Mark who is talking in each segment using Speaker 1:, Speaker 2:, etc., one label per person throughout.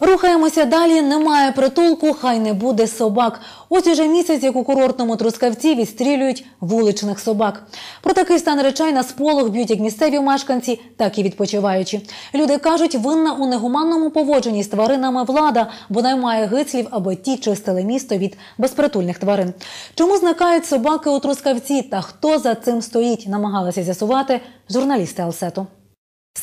Speaker 1: Рухаємося далі. Немає притулку, хай не буде собак. Ось уже місяць, як у курортному трускавці відстрілюють вуличних собак. Про такий стан речей на сполох б'ють як місцеві мешканці, так і відпочиваючі. Люди кажуть, винна у негуманному поводженні з тваринами влада, бо наймає гицлів, аби ті чистили місто від безпритульних тварин. Чому зникають собаки у трускавці та хто за цим стоїть, намагалися з'ясувати журналісти Алсету.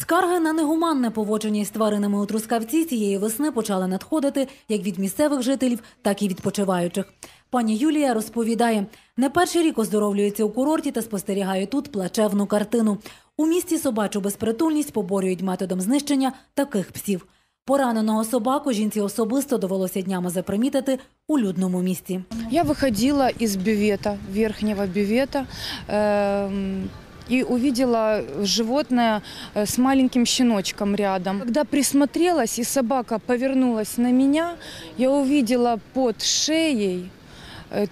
Speaker 1: Скарги на негуманне поводження із тваринами у Трускавці цієї весни почали надходити як від місцевих жителів, так і відпочиваючих. Пані Юлія розповідає, не перший рік оздоровлюється у курорті та спостерігає тут плачевну картину. У місті собачу безпритульність поборюють методом знищення таких псів. Пораненого собаку жінці особисто довелося днями запримітити у людному місці.
Speaker 2: Я выходила из бювета, верхнего бювета, эм, и увидела животное э, с маленьким щеночком рядом. Когда присмотрелась и собака повернулась на меня, я увидела под шеей,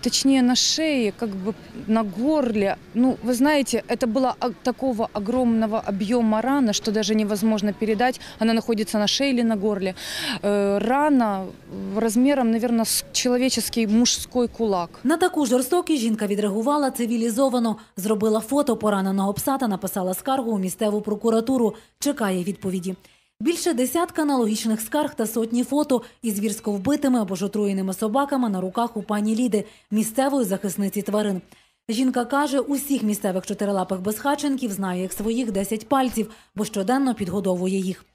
Speaker 2: точнее на шее, как бы на горле. Ну, вы знаете, это было о- такого огромного объема рана, что даже невозможно передать. Она находится на шее или на горле. Э, Рана размером, наверное, с человеческий мужской кулак.
Speaker 1: На таку жорстокість жінка відреагувала цивілізовано, зробила фото пораненого пса та написала скаргу у місцеву прокуратуру. Чекає відповіді. Більше десятка аналогічних скарг та сотні фото із звірсько вбитими або ж отруєними собаками на руках у пані Ліди, місцевої захисниці тварин. Жінка каже, усіх місцевих чотирилапих безхатченків знає як своїх 10 пальців, бо щоденно підгодовує їх.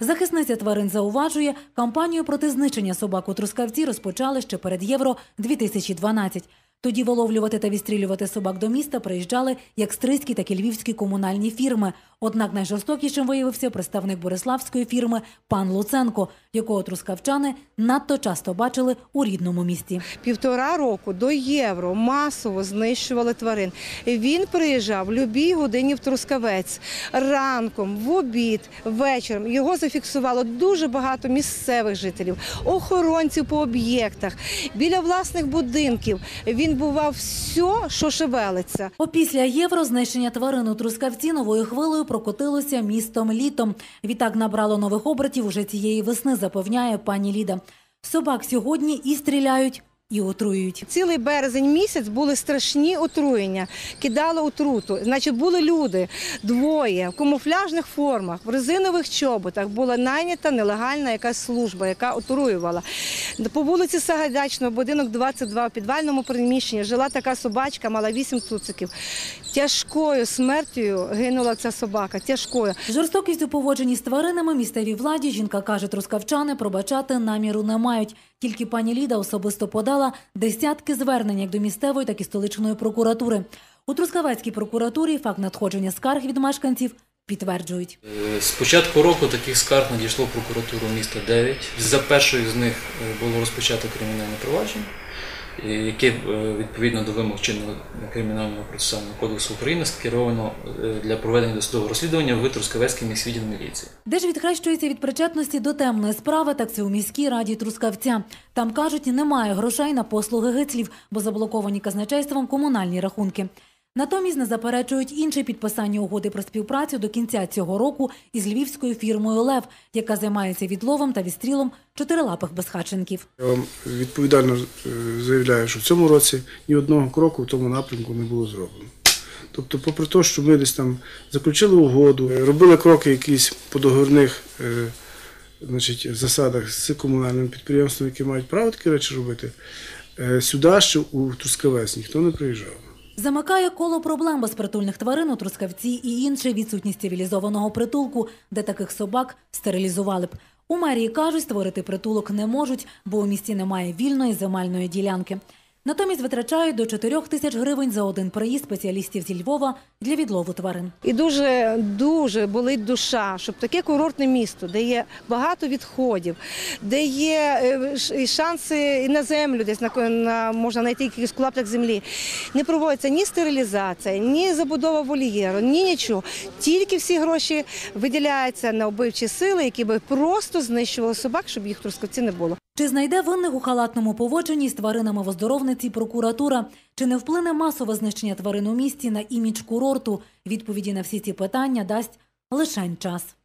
Speaker 1: Захисниця тварин зауважує, кампанію проти знищення собак у Трускавці розпочали ще перед Євро 2012. Тоді виловлювати та відстрілювати собак до міста приїжджали як стрийські, так і львівські комунальні фірми. Однак найжорстокішим виявився представник бориславської фірми пан Луценко, якого трускавчани надто часто бачили у рідному місті.
Speaker 3: півтора року до євро масово знищували тварин. Він приїжджав в любій годині в Трускавець ранком, в обід, вечором. Його зафіксувало дуже багато місцевих жителів, охоронців по об'єктах, біля власних будинків. Він бував все, що шевелиться.
Speaker 1: Опісля євро знищення тварин у Трускавці новою хвилею прокотилося містом літом. Відтак набрало нових обертів уже цієї весни, запевняє пані Ліда. Собак сьогодні і стріляють, і отруюють.
Speaker 3: Цілий березень місяць були страшні отруєння, кидало отруту. Значить, були люди двоє в камуфляжних формах, в резинових чоботах. Була найнята нелегальна якась служба, яка отруювала. По вулиці Сагайдачного, будинок 22, в підвальному приміщенні жила така собачка, мала 8 цуциків. Тяжкою смертю гинула ця собака. Тяжкою.
Speaker 1: Жорстокість у поводженні з тваринами місцевій владі, жінка каже, трускавчани пробачати наміру не мають. Тільки пані Ліда особисто подала десятки звернень як до місцевої, так і столичної прокуратури. У Трускавецькій прокуратурі факт надходження скарг від мешканців підтверджують.
Speaker 4: Е, З початку року таких скарг надійшло в прокуратуру міста 9. За першою з них е, було розпочато кримінальне провадження, яке відповідно до вимог чинного кримінального процесуального кодексу України скеровано е, для проведення досудового розслідування в Трускавецький міськвідділ міліції.
Speaker 1: Де ж відхрещується від причетності до темної справи, так це у міській раді Трускавця. Там кажуть, немає грошей на послуги гицлів, бо заблоковані казначейством комунальні рахунки. Натомість не заперечують інше підписання угоди про співпрацю до кінця цього року із львівською фірмою Лев, яка займається відловом та відстрілом чотирилапих безхатченків.
Speaker 5: Я вам відповідально е, заявляю, що в цьому році ні одного кроку в тому напрямку не було зроблено. Тобто, попри те, що ми десь там заключили угоду, е, робили кроки якісь по договірних е, значить, засадах з комунальним підприємством, які мають право такі речі робити, сюди ще у Трускавець ніхто не приїжджав.
Speaker 1: Замикає коло проблем безпритульних тварин у Трускавці і інше відсутність цивілізованого притулку, де таких собак стерилізували б. У мерії кажуть, створити притулок не можуть, бо у місті немає вільної земельної ділянки. Натомість витрачають до 4 тисяч гривень за один приїзд спеціалістів зі Львова для відлову тварин.
Speaker 3: І дуже дуже болить душа, щоб таке курортне місто, де є багато відходів, де є е, шанси і на землю, десь на, на можна знайти якийсь клаптик землі. Не проводиться ні стерилізація, ні забудова вольєру, ні нічого. Тільки всі гроші виділяються на вбивчі сили, які би просто знищували собак, щоб їх Трускавці не було.
Speaker 1: Чи знайде винних у халатному поводженні з тваринами в оздоровниці прокуратура? Чи не вплине масове знищення тварин у місті на імідж курорту? Відповіді на всі ці питання дасть лишень час.